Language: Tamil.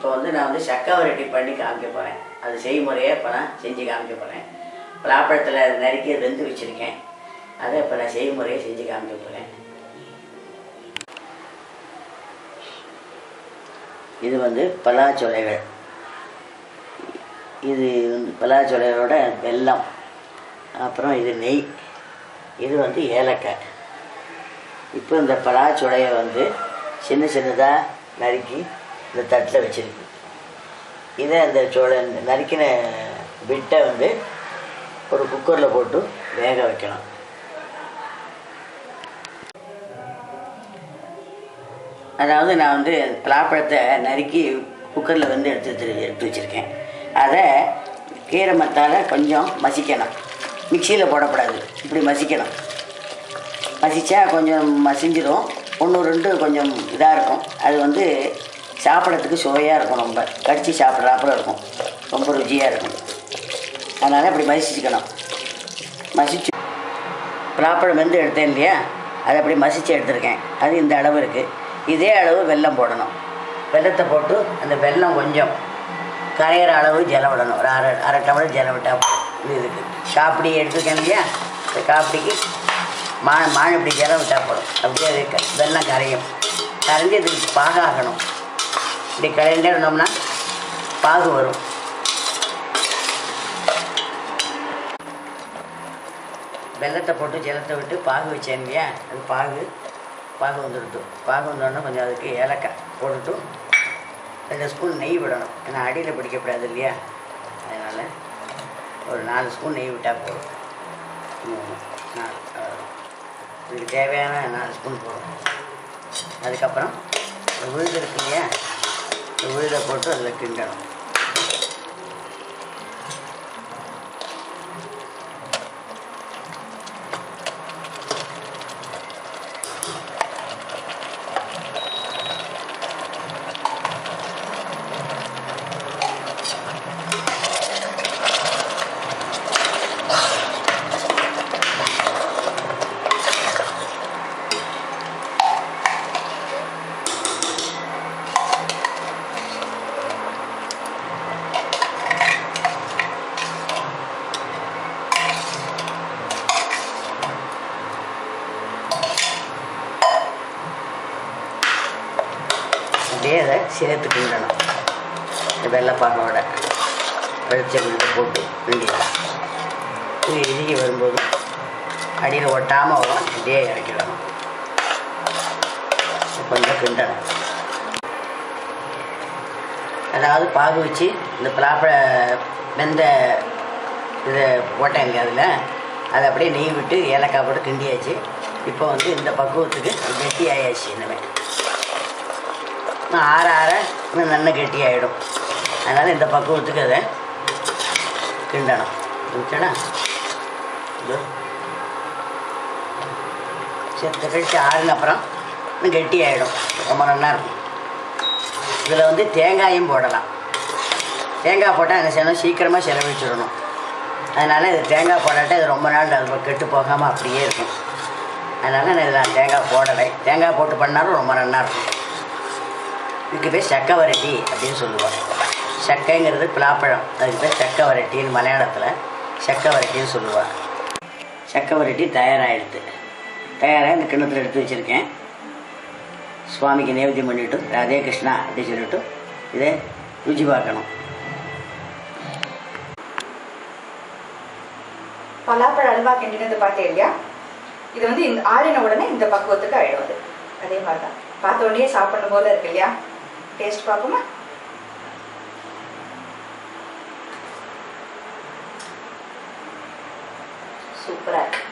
இப்போ வந்து நான் வந்து சக்கை வரட்டி பண்ணி காமிக்க போகிறேன் அது செய்முறையை இப்போ நான் செஞ்சு காமிக்க போகிறேன் பலாப்பழத்தில் நறுக்கி வெந்து வச்சுருக்கேன். அதை இப்போ நான் செய்முறையை செஞ்சு காமிக்க போகிறேன் இது வந்து பலாச்சொலைகள். இது வந்து பலாச்சொலைகளோட வெல்லம். அப்புறம் இது நெய். இது வந்து ஏலக்காய். இப்போ இந்த பலாச்சொலையை வந்து சின்ன சின்னதாக நறுக்கி இந்த தட்டில் வச்சிருக்கு. இதை அந்த சோள நறுக்கின பிட்டை வந்து ஒரு குக்கரில் போட்டு வேக வைக்கணும் அதாவது நான் வந்து பலாப்பழத்தை நறுக்கி குக்கரில் வந்து எடுத்து எடுத்து வச்சுருக்கேன். அதை கீரை மத்தால் கொஞ்சம் மசிக்கணும். மிக்சியில் போடக்கூடாது. இப்படி மசிக்கணும். மசித்தா கொஞ்சம் மசிஞ்சிடும் ஒன்று ரெண்டு கொஞ்சம் இதாக இருக்கும். அது வந்து சாப்பிட்றதுக்கு சுவையாக இருக்கும் ரொம்ப. கடிச்சு சாப்பிட்றாப்புல இருக்கும். ரொம்ப ருச்சியாக இருக்கும். அதனால் அப்படி மசிச்சுக்கணும். மசிச்சு பலாப்பழம் வந்து எடுத்தேன் இல்லையா? அதை அப்படி மசித்து எடுத்திருக்கேன். அது இந்த அளவு இருக்குது இதே அளவு வெல்லம் போடணும். வெல்லத்தை போட்டு அந்த வெல்லம் கொஞ்சம் கரையிற அளவு ஜலம் விடணும் ஒரு அரை அரை டம்ளர் ஜலம் விட்டால் இது இதுக்கு காப்பிடி எடுத்துருக்கேன் இல்லையா? இந்த காப்பிடிக்கு மா மான் இப்படி ஜலம் விட்டால் போடும் அப்படியே அது வெல்லம் கரையும். கரைஞ்சி இதுக்கு பாகாகணும். இப்படி கரைண்டே இருந்தோம்னா பாகு வரும். வெள்ளத்தை போட்டு ஜலத்தை விட்டு பாகு வச்சேன் இல்லையா? அது பாகு. பாகு வந்துடுது. பாகு வந்தோடனே கொஞ்சம் அதுக்கு ஏலக்காய் போட்டுட்டு ரெண்டு ஸ்பூன் நெய் விடணும். ஏன்னா அடியில் பிடிக்கக்கூடாது இல்லையா? அதனால் ஒரு நாலு ஸ்பூன் நெய் விட்டால் போதும். மூணு நாலு இதுக்கு தேவையான நாலு ஸ்பூன் போடும் அதுக்கப்புறம் ஒரு விழுது இருக்கு இல்லையா? இந்த விழுதை போட்டு அதில் கிண்டணும் அப்படியே அதை சேர்த்துக்கிடணும் இந்த வெள்ளைப்பாகோட வெளிச்சம் போட்டு கிண்டிடலாம் இது இறுகி வரும்போது அடியில் ஒட்டாமல் வரும் அப்படியே இறக்கிடணும். கொஞ்சம் கிண்டணும். அதாவது பாகு வச்சு இந்த பலாப்பழ வெந்த இதை போட்டேன் இல்லையா அதில். அதை அப்படியே நெய் விட்டு ஏலக்காய் போட்டு கிண்டியாச்சு. இப்போ வந்து இந்த பக்குவத்துக்கு கெட்டி ஆயாச்சு இனிமேல் ஆற ஆற இன்னும் நல்லா கெட்டி ஆகிடும் அதனால் இந்த பக்குவத்துக்கு அதை கிண்டணும். ஓகேடா இது. செத்த கழிச்சு ஆறுன அப்புறம் இன்னும் கெட்டி ஆகிடும் ரொம்ப நல்லா இருக்கும். இதில் வந்து தேங்காயும் போடலாம். தேங்காய் போட்டால் என்ன செய்யணும்? சீக்கிரமாக செலவழிச்சிடணும் அதனால் இது தேங்காய் போடாட்டா இது ரொம்ப நாள் அது கெட்டு போகாமல் அப்படியே இருக்கும். அதனால் நான் இதில் தேங்காய் போடலை. தேங்காய் போட்டு பண்ணாலும் ரொம்ப நல்லா இருக்கும். இதுக்கு பேர் சக்க வரட்டி அப்படின்னு சொல்லுவாங்க. சக்கைங்கிறது பலாப்பழம் அதுக்கு பேர் சக்க வரட்டின்னு மலையாளத்தில் சக்க வரட்டின்னு சொல்லுவாங்க. சக்க வரட்டி தயாராகிடுது தயாராக இந்த கிண்ணத்தில் எடுத்து வச்சுருக்கேன். சுவாமிக்கு நேவத்தியம் பண்ணிவிட்டு ராதே கிருஷ்ணா அப்படின்னு சொல்லிட்டு இதை ருச்சி பார்க்கணும். பலாப்பழ அல்வா கிண்டினது பார்த்தேன் இல்லையா? இது வந்து இந்த ஆறின உடனே இந்த பக்குவத்துக்கு ஆயிடும் அது அதே மாதிரி தான் பார்த்த உடனே சாப்பிடணும் போல இருக்கு இல்லையா? டேஸ்ட் பார்ப்போமா சூப்பரா இருக்கு